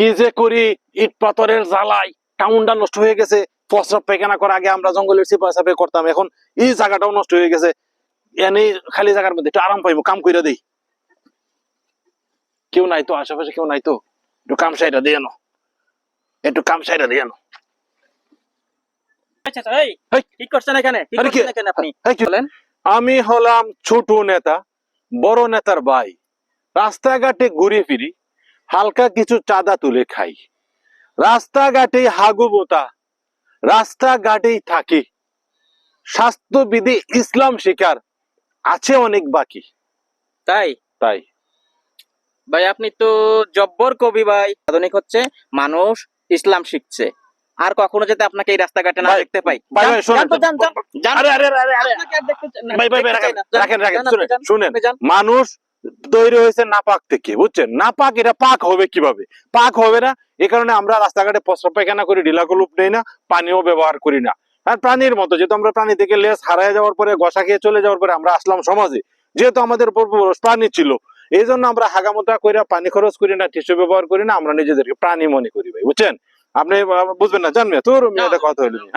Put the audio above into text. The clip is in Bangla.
কি যে করি ইট পাথরের জ্বালাই টাউনটা নষ্ট হয়ে গেছে। প্রস্রাব পায়খানা করার আগে আমরা জঙ্গলের সিপাই সাপে করতাম এখন এই জায়গাটাও নষ্ট হয়ে গেছে। এনে খালি জায়গার মধ্যে একটু আরাম পাইবো কাম কইরা দেই। কেউ নাই তো আশেপাশে কেউ নাই তো? একটু কাম সাইডা দিয়ে আনো। একটু কাম সাইডা দিয়ে আনো। আচ্ছা আচ্ছা, আমি হলাম ছোট নেতা বড় নেতার ভাই। রাস্তাঘাটে ঘুরে ফিরি হালকা কিছু চাঁদা তুলে খাই। রাস্তাঘাটে হাগু বোতা রাস্তাঘাটেই থাকি। স্বাস্থ্যবিধি ইসলাম শিকার আছে অনেক বাকি। তাই? তাই। ভাই আপনি তো জব্বর কবি ভাই। আধুনিক হচ্ছে মানুষ ইসলাম শিখছে। আর কখনো যাতে আপনাকে এই রাস্তাঘাটে না দেখতে পাই। ভাই, যান, ভাই, শোনেন। আরে আরে আরে আরে ভাই ভাই রাখেন রাখেন। মানুষ তৈরি হয়েছে নাপাক থেকে, বুঝছেন? নাপাক, এটা পাক হবে কীভাবে? পাক হবে না, এ কারণে আমরা রাস্তাঘাটে প্রস্রাব পায়খানা করি ঢিলাকলুপ নেই না, পানিও ব্যবহার করি না। আর প্রাণীর মতো, যেহেতু আমরা প্রাণী থেকে লেস হারায় যাওয়ার পরে গসা খেয়ে চলে যাওয়ার পরে আমরা আসলাম সমাজে, যেহেতু আমাদের পূর্বপুরুষ প্রাণী ছিল, এই জন্য আমরা হাগামোতা করে পানি খরচ করি না, টিস্যু ব্যবহার করি না, আমরা নিজেদেরকে প্রাণী মনে করি ভাই, বুঝছেন? আপনি বুঝবেন না জানবে তোর মেয়েটা কথা হইল হ্যাঁ?